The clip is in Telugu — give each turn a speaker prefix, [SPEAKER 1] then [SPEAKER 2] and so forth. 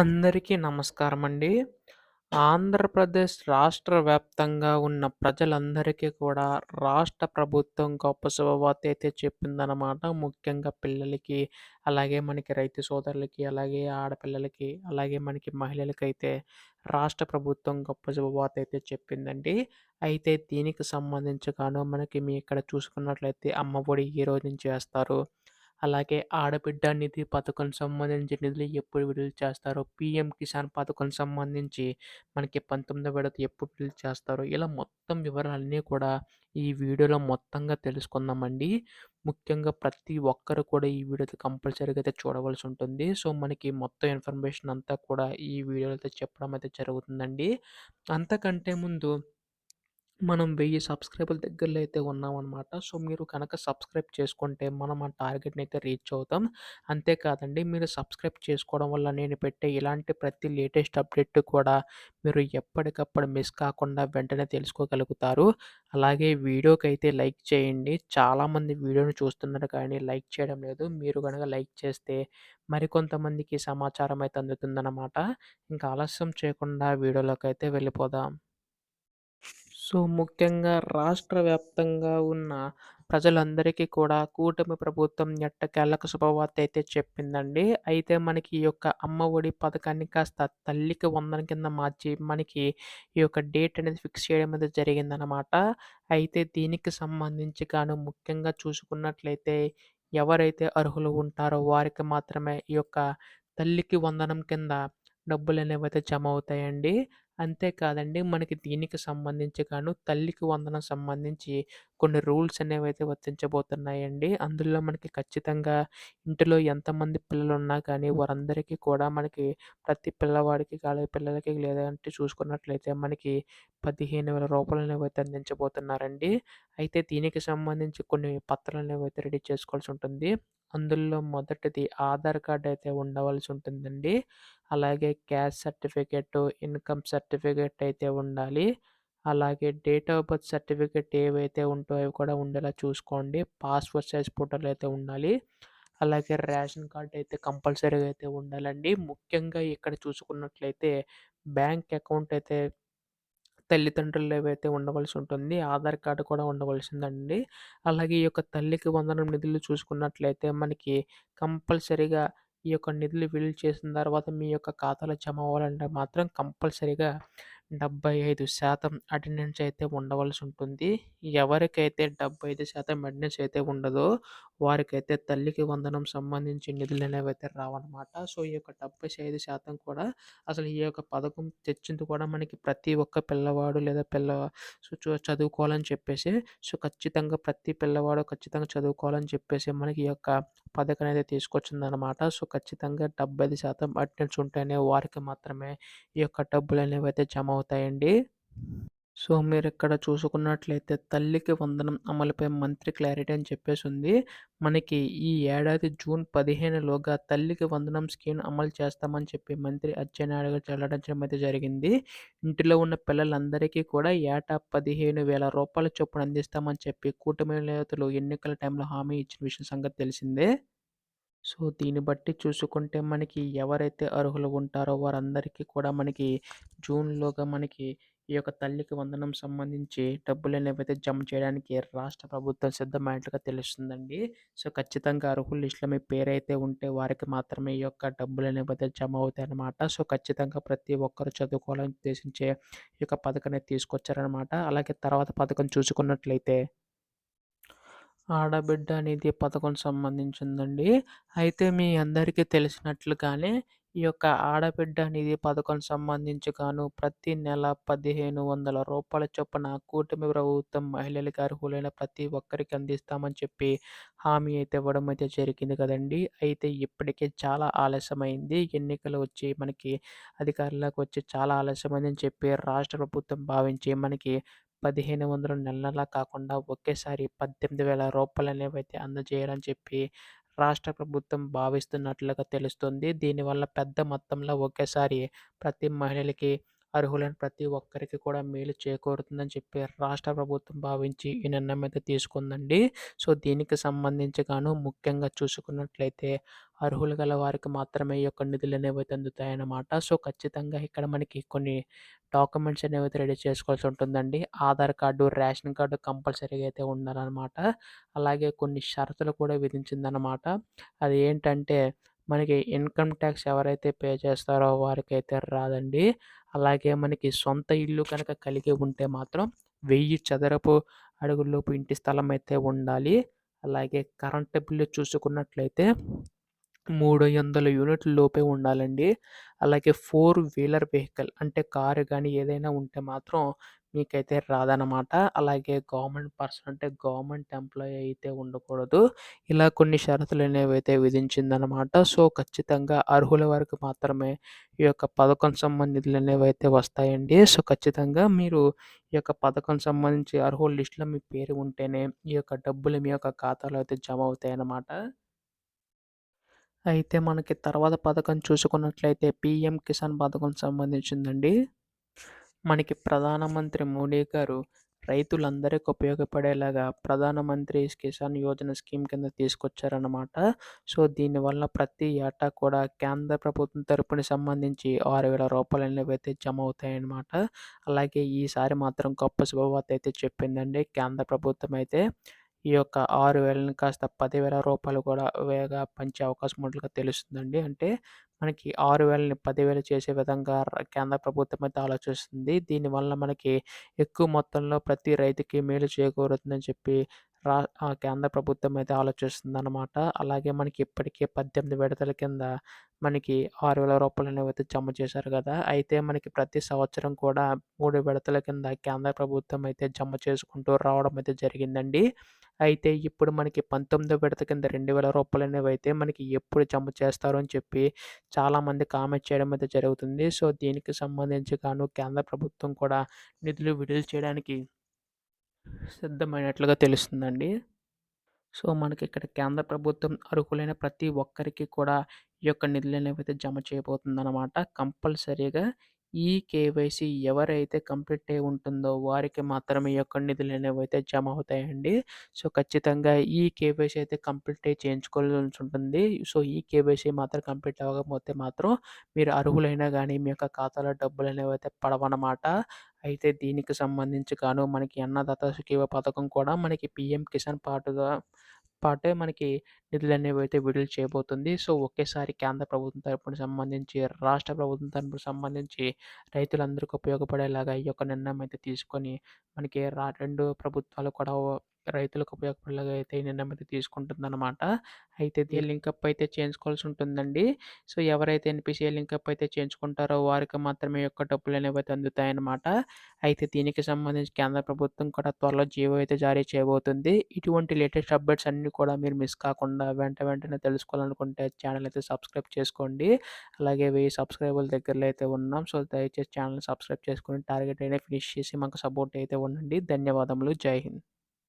[SPEAKER 1] అందరికీ నమస్కారం అండి ఆంధ్రప్రదేశ్ రాష్ట్ర వ్యాప్తంగా ఉన్న ప్రజలందరికీ కూడా రాష్ట్ర ప్రభుత్వం గొప్ప శుభవార్త అయితే చెప్పిందనమాట. ముఖ్యంగా పిల్లలకి, అలాగే మనకి రైతు సోదరులకి, అలాగే ఆడపిల్లలకి, అలాగే మనకి మహిళలకైతే రాష్ట్ర ప్రభుత్వం గొప్ప శుభవార్త అయితే చెప్పిందండి. అయితే దీనికి సంబంధించి గాను మనకి మీ ఇక్కడ చూసుకున్నట్లయితే అమ్మ ఒడి ఈ రోజు నుంచి వేస్తారు అలాగే ఆడబిడ్డ నిధి పథకం సంబంధించి నిధులు ఎప్పుడు విడుదల చేస్తారో, పీఎం కిసాన్ పథకం సంబంధించి మనకి 19వ విడత ఎప్పుడు విడుదల చేస్తారో, ఇలా మొత్తం వివరాలన్నీ కూడా ఈ వీడియోలో మొత్తంగా తెలుసుకుందామండి. ముఖ్యంగా ప్రతి ఒక్కరు కూడా ఈ వీడియో కంపల్సరీగా అయితే చూడవలసి ఉంటుంది. సో, మనకి మొత్తం ఇన్ఫర్మేషన్ అంతా కూడా ఈ వీడియోలో అయితే చెప్పడం అయితే జరుగుతుందండి. అంతకంటే ముందు మనం 1000 సబ్స్క్రైబర్ల దగ్గరలో అయితే ఉన్నామనమాట. సో, మీరు కనుక సబ్స్క్రైబ్ చేసుకుంటే మనం ఆ టార్గెట్‌ని అయితే రీచ్ అవుతాం. అంతేకాదండి మీరు సబ్స్క్రైబ్ చేసుకోవడం వల్ల నేను పెట్టే ఇలాంటి ప్రతి లేటెస్ట్ అప్డేట్ కూడా మీరు ఎప్పటికప్పుడు మిస్ కాకుండా వెంటనే తెలుసుకోగలుగుతారు. అలాగే వీడియోకైతే లైక్ చేయండి. చాలామంది వీడియోని చూస్తున్నారు కానీ లైక్ చేయడం లేదు. మీరు గనక లైక్ చేస్తే మరికొంతమందికి సమాచారం అయితే అందుతుందనమాట. ఇంకా ఆలస్యం చేయకుండా వీడియోలోకైతే వెళ్ళిపోదాం. సో, ముఖ్యంగా రాష్ట్ర వ్యాప్తంగా ఉన్న ప్రజలందరికీ కూడా కూటమి ప్రభుత్వం ఎట్టకేలకు శుభవార్త అయితే చెప్పిందండి. అయితే మనకి ఈ యొక్క అమ్మ ఒడి పథకాన్ని కాస్త తల్లికి వందనం కింద మార్చి మనకి ఈ యొక్క డేట్ అనేది ఫిక్స్ చేయడం అనేది జరిగిందనమాట. అయితే దీనికి సంబంధించి గాను ముఖ్యంగా చూసుకున్నట్లయితే ఎవరైతే అర్హులు ఉంటారో వారికి మాత్రమే ఈ యొక్క తల్లికి వందనం కింద డబ్బులు అనేవి అయితే జమ అవుతాయండి. అంతే కాదండి మనకి దీనికి సంబంధించి గాను తల్లికి వందనం సంబంధించి కొన్ని రూల్స్ అనేవైతే వర్తించబోతున్నాయండి. అందులో మనకి ఖచ్చితంగా ఇంటిలో ఎంతమంది పిల్లలున్నా కానీ వారందరికీ కూడా మనకి ప్రతి పిల్లవాడికి కాలే పిల్లలకి లేదంటే చూసుకున్నట్లయితే మనకి రూ. 15,000 అనేవైతే అందించబోతున్నారండి. అయితే దీనికి సంబంధించి కొన్ని పత్రాలనేవైతే రెడీ చేసుకోవాల్సి ఉంటుంది. అందులో మొదటిది ఆధార్ కార్డ్ అయితే ఉండవలసి ఉంటుందండి. అలాగే క్యాస్ట్ సర్టిఫికేట్ ఇన్‌కమ్ సర్టిఫికేట్ అయితే ఉండాలి. అలాగే డేట్ ఆఫ్ బర్త్ సర్టిఫికేట్ ఏవైతే ఉంటాయో అవి కూడా ఉండేలా చూసుకోండి. పాస్‌పోర్ట్ సైజ్ ఫోటోలు అయితే ఉండాలి. అలాగే రేషన్ కార్డ్ అయితే కంపల్సరీగా అయితే ఉండాలండి. ముఖ్యంగా ఇక్కడ చూసుకున్నట్లయితే బ్యాంక్ అకౌంట్ అయితే తల్లిదండ్రులు ఏవైతే ఉండవలసి ఉంటుంది. ఆధార్ కార్డు కూడా ఉండవలసిందండి. అలాగే ఈ యొక్క తల్లికి వందనం నిధులు చూసుకున్నట్లయితే మనకి కంపల్సరీగా ఈ యొక్క నిధులు విడుదల చేసిన తర్వాత మీ యొక్క ఖాతాలో జమ అవ్వాలంటే మాత్రం కంపల్సరీగా 75% అటెండెన్స్ అయితే ఉండవలసి ఉంటుంది. ఎవరికైతే 75% అటెండెన్స్ అయితే ఉండదో వారికైతే తల్లికి వందనం సంబంధించి అయితే రావన్నమాట. సో, ఈ యొక్క 75% కూడా అసలు ఈ యొక్క పథకం తెచ్చింది కూడా మనకి ప్రతి ఒక్క పిల్లవాడు లేదా పిల్ల సో, చదువుకోవాలని చెప్పేసి సో, ఖచ్చితంగా ప్రతి పిల్లవాడు ఖచ్చితంగా చదువుకోవాలని చెప్పేసి మనకి ఈ యొక్క పథకం అనేది తీసుకొచ్చిందనమాట. సో, ఖచ్చితంగా 75% అటెండెన్స్ ఉంటేనే వారికి మాత్రమే ఈ యొక్క డబ్బులు అనేవి అయితే జమ అవుతాయండి. సో, మీరు ఇక్కడ చూసుకున్నట్లయితే తల్లికి వందనం అమలుపై మంత్రి క్లారిటీ అని చెప్పేసి ఉంది మనకి ఈ ఏడాది జూన్ 15లోగా తల్లికి వందనం స్కీమ్ అమలు చేస్తామని చెప్పి మంత్రి అచ్చెన్నాయుడు గారు వెల్లడించడం అయితే జరిగింది. ఇంటిలో ఉన్న పిల్లలందరికీ కూడా ఏటా పదిహేను వేల రూపాయల చొప్పున అందిస్తామని చెప్పి కూటమి నేతలు ఎన్నికల టైంలో హామీ ఇచ్చిన విషయం సంగతి తెలిసిందే. సో, దీన్ని బట్టి చూసుకుంటే మనకి ఎవరైతే అర్హులు ఉంటారో వారందరికీ కూడా మనకి జూన్‌లోగా మనకి ఈ యొక్క తల్లికి వందనం సంబంధించి డబ్బులనేవైతే జమ చేయడానికి రాష్ట్ర ప్రభుత్వం సిద్ధమైనట్లుగా తెలుస్తుందండి. సో, ఖచ్చితంగా అర్హుల లిస్ట్‌లో మీ పేరైతే ఉంటే వారికి మాత్రమే ఈ యొక్క డబ్బులు అనేవైతే జమ అవుతాయి అన్నమాట సో, ఖచ్చితంగా ప్రతి ఒక్కరు చదువుకోవాలని ఉద్దేశించే ఈ యొక్క పథకాన్ని తీసుకొచ్చారనమాట. అలాగే తర్వాత పథకం చూసుకున్నట్లయితే ఆడబిడ్డ అనేది పథకం సంబంధించిందండి. అయితే మీ అందరికీ తెలిసినట్లుగానే ఈ యొక్క ఆడబిడ్డ నిధి పథకం సంబంధించి గాను ప్రతి నెల పదిహేను వందల రూపాయల చొప్పున కూటమి ప్రభుత్వం మహిళలకి అర్హులైన ప్రతి ఒక్కరికి అందిస్తామని చెప్పి హామీ అయితే ఇవ్వడం అయితే జరిగింది కదండీ! అయితే ఇప్పటికే చాలా ఆలస్యమైంది. ఎన్నికలు వచ్చి మనకి అధికారులకు వచ్చి చాలా ఆలస్యమైందని చెప్పి రాష్ట్ర ప్రభుత్వం భావించి మనకి 1,500 నెల నెలా కాకుండా ఒకేసారి పద్దెనిమిది వేల రూపాయలు అనేవి అయితే అందజేయాలని చెప్పి రాష్ట్ర ప్రభుత్వం భావిస్తున్నట్లుగా తెలుస్తుంది. దీనివల్ల పెద్ద మొత్తంలో ఒకేసారి ప్రతి మహిళలకి అర్హులైన ప్రతి ఒక్కరికి కూడా మేలు చేకూరుతుందని చెప్పి రాష్ట్ర ప్రభుత్వం భావించి ఈ నిర్ణయం అయితే తీసుకుందండి. సో, దీనికి సంబంధించి గాను ముఖ్యంగా చూసుకున్నట్లయితే అర్హులు గల వారికి మాత్రమే ఈ యొక్క అనేవి అందుతాయన్నమాట. సో, ఖచ్చితంగా ఇక్కడ మనకి కొన్ని డాక్యుమెంట్స్ అనేవి రెడీ చేసుకోవాల్సి ఉంటుందండి. ఆధార్ కార్డు, రేషన్ కార్డు కంపల్సరీగా అయితే ఉండాలన్నమాట అలాగే కొన్ని షరతులు కూడా విధించిందనమాట. అది ఏంటంటే మనకి ఇన్‌కమ్ టాక్స్ ఎవరైతే పే చేస్తారో వారికైతే రాదండి. అలాగే మనకి సొంత ఇల్లు కనుక కలిగి ఉంటే మాత్రం వెయ్యి చదరపు అడుగుల్లోపు ఇంటి స్థలం అయితే ఉండాలి. అలాగే కరెంట్ బిల్లు చూసుకున్నట్లయితే 300 యూనిట్ల లోపే ఉండాలండి. అలాగే ఫోర్ వీలర్ వెహికల్ అంటే కారు కానీ ఏదైనా ఉంటే మాత్రం మీకైతే రాదనమాట. అలాగే గవర్నమెంట్ పర్సన్ అంటే గవర్నమెంట్ ఎంప్లాయీ అయితే ఉండకూడదు. ఇలా కొన్ని షరతులు అనేవి అయితే విధించిందనమాట. సో, ఖచ్చితంగా అర్హుల వరకు మాత్రమే ఈ యొక్క పథకం సంబంధితులు అనేవి అయితే వస్తాయండి. సో, ఖచ్చితంగా మీరు ఈ యొక్క పథకం సంబంధించి అర్హుల లిస్ట్‌లో మీ పేరు ఉంటేనే ఈ యొక్క డబ్బులు మీ యొక్క ఖాతాలో అయితే జమ అవుతాయన్నమాట. అయితే మనకి తర్వాత పథకం చూసుకున్నట్లయితే పీఎం కిసాన్ పథకం సంబంధించిందండి. మనకి ప్రధానమంత్రి మోడీ గారు రైతులందరికి ఉపయోగపడేలాగా ప్రధానమంత్రి కిసాన్ యోజన స్కీమ్ కింద తీసుకొచ్చారన్నమాట. సో, దీనివల్ల ప్రతి ఏటా కూడా కేంద్ర ప్రభుత్వం తరపున సంబంధించి ఆరు వేల 6000 అనేవైతే జమ అవుతాయన్నమాట. అలాగే ఈసారి మాత్రం గొప్ప శుభవార్త అయితే చెప్పిందండి. కేంద్ర ప్రభుత్వం అయితే ఈ యొక్క 6000ని కాస్త పదివేల రూపాయలు కూడా వేగా పంచే అవకాశం ఉన్నట్లుగా తెలుస్తుందండి. అంటే మనకి ఆరు వేలని పదివేలు చేసే విధంగా కేంద్ర ప్రభుత్వం అయితే ఆలోచిస్తుంది. దీనివల్ల మనకి ఎక్కువ మొత్తంలో ప్రతి రైతుకి మేలు చేకూరుతుందని చెప్పి రా కేంద్ర ప్రభుత్వం అయితే ఆలోచిస్తుందన్నమాట అలాగే మనకి ఇప్పటికే 18 విడతల కింద మనకి ఆరు వేల రూపాయలు అనేవి అయితే జమ చేశారు కదా అయితే మనకి ప్రతి సంవత్సరం కూడా మూడు విడతల కింద కేంద్ర ప్రభుత్వం అయితే జమ చేసుకుంటూ రావడం అయితే జరిగిందండి. అయితే ఇప్పుడు మనకి 19దో విడత కింద రెండు వేల రూపాయలు అనేవి అయితే మనకి ఎప్పుడు జమ చేస్తారు అని చెప్పి చాలామంది కామెంట్ చేయడం అయితే జరుగుతుంది. సో, దీనికి సంబంధించి గాను కేంద్ర ప్రభుత్వం కూడా నిధులు విడుదల చేయడానికి సిద్ధమైనట్లుగా తెలుస్తుందండి. సో, మనకి ఇక్కడ కేంద్ర ప్రభుత్వం అర్హులైన ప్రతి ఒక్కరికి కూడా ఈ యొక్క నిధులనేవైతే జమ చేయబోతుందన్నమాట కంపల్సరీగా ఈ కేవైసీ ఎవరైతే కంప్లీట్ అయి ఉంటుందో వారికి మాత్రమే ఈ యొక్క అయితే జమ అవుతాయండి. సో, ఖచ్చితంగా ఈ కేవైసీ అయితే కంప్లీట్ అయి చేయించుకోవాల్సి ఉంటుంది. సో, ఈ కేవైసీ మాత్రం కంప్లీట్ అవ్వకపోతే మాత్రం మీరు అర్హులైనా కానీ మీ యొక్క ఖాతాలో డబ్బులు అనేవి అయితే దీనికి సంబంధించి గాను మనకి అన్నదాత సుఖీవ పథకం కూడా మనకి పీఎం కిసాన్ పాటుగా పాటే మనకి నిధులనేవైతే విడుదల చేయబోతుంది. సో, ఒకేసారి కేంద్ర ప్రభుత్వం తరపున సంబంధించి, రాష్ట్ర ప్రభుత్వం తరపున సంబంధించి రైతులందరికీ ఉపయోగపడేలాగా ఈ యొక్క నిర్ణయం అయితే తీసుకొని మనకి రా రెండు ప్రభుత్వాలు కూడా రైతులకు ఉపయోగపడేలాగా అయితే ఈ నిర్ణయం అయితే తీసుకుంటుందనమాట. అయితే దీని లింకప్ అయితే చేయించుకోవాల్సి ఉంటుందండి. సో, ఎవరైతే ఎన్‌పీసీఐ లింకప్ అయితే చేయించుకుంటారో వారికి మాత్రమే యొక్క డబ్బులనేవైతే అందుతాయన్నమాట. అయితే దీనికి సంబంధించి కేంద్ర ప్రభుత్వం కూడా త్వరలో జీవో అయితే జారీ చేయబోతుంది. ఇటువంటి లేటెస్ట్ అప్డేట్స్ అన్నీ కూడా మీరు మిస్ కాకుండా వెంట వెంటనే తెలుసుకోవాలనుకుంటే ఛానల్ అయితే సబ్స్క్రైబ్ చేసుకోండి. అలాగే 1000 సబ్స్క్రైబర్ల దగ్గరలో అయితే ఉన్నాం. సో, దయచేసి ఛానల్‌ని సబ్స్క్రైబ్ చేసుకొని టార్గెట్ అనేది ఫినిష్ చేసి మాకు సపోర్ట్ అయితే ఉండండి. ధన్యవాదములు. జై హింద్.